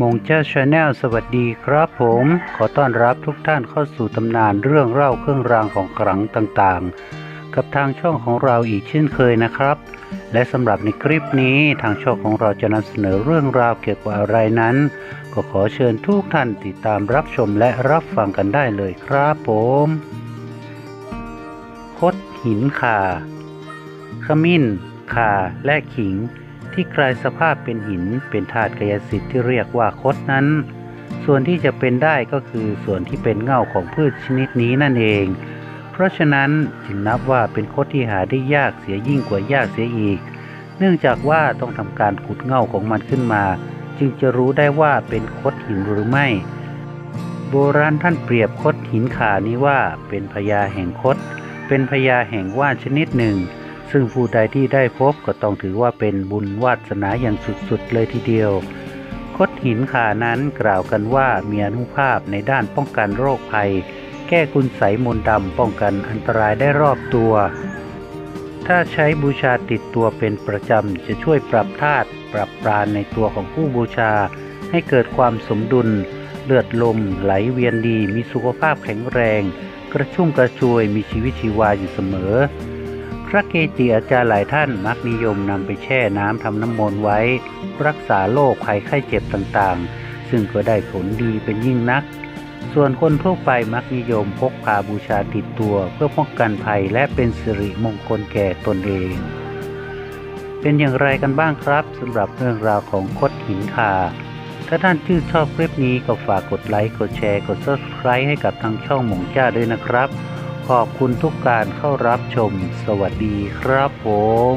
มงเจ้าชาแนลสวัสดีครับผม ขอต้อนรับทุกท่านเข้าสู่ตำนานเรื่องเล่าเครื่องรางของขลังต่างๆ กับทางช่องของเราอีกเช่นเคยนะครับ และสำหรับในคลิปนี้ทางช่องของเราจะนำเสนอเรื่องราวเกี่ยวกับอะไรนั้น ก็ขอเชิญทุกท่านติดตามรับชมและรับฟังกันได้เลยครับผมคดหินขาขมิ้นข่าและขิง ที่กลายสภาพเป็นหิน เป็นธาตุกายสิทธิ์ที่เรียกว่าคดนั้น ส่วนที่จะเป็นได้ก็คือส่วนที่เป็นเง่าของพืชชนิดนี้นั่นเอง เพราะฉะนั้นจึงนับว่าเป็นคดที่หาได้ยากเสียยิ่งกว่ายากเสียอีก เนื่องจากว่าต้องทำการขุดเง่าของมันขึ้นมา จึงจะรู้ได้ว่าเป็นคดหินหรือไม่ โบราณท่านเปรียบคดหินขานี้ว่าเป็นพญาแห่งคดเป็นพญาแห่งว่านชนิดหนึ่ง ซึ่งผู้ใดที่ได้พบก็ต้องถือว่าเป็นบุญวาสนาอย่างสุดๆเลยทีเดียว คดหินขานั้นกล่าวกันว่ามีอนุภาพในด้านป้องกันโรคภัย แก้คุณไสยมนต์ดำป้องกันอันตรายได้รอบตัว ถ้าใช้บูชาติดตัวเป็นประจำจะช่วยปรับธาตุปรับปราณในตัวของผู้บูชา ให้เกิดความสมดุล เลือดลมไหลเวียนดีมีสุขภาพแข็งแรง กระชุ่มกระชวยมีชีวิตชีวาอยู่เสมอ พระเกจิอาจารย์หลายท่านมักนิยมนำไปแช่น้ำทำน้ำมนต์ไว้ รักษาโรคภัยไข้เจ็บต่างๆ ซึ่งก็ได้ผลดีเป็นยิ่งนัก ส่วนคนทั่วไปมักนิยมพกพาบูชาติดตัวเพื่อป้องกันภัยและเป็นสิริมงคลแก่ตนเอง เป็นอย่างไรกันบ้างครับสำหรับเรื่องราวของคดหินคาถ้าท่านชื่นชอบคลิปนี้ก็ฝากกดไลค์กดแชร์กด subscribe ให้กับทางช่องหมงจ้าด้วยนะครับ ขอบคุณทุกการเข้ารับชม สวัสดีครับผม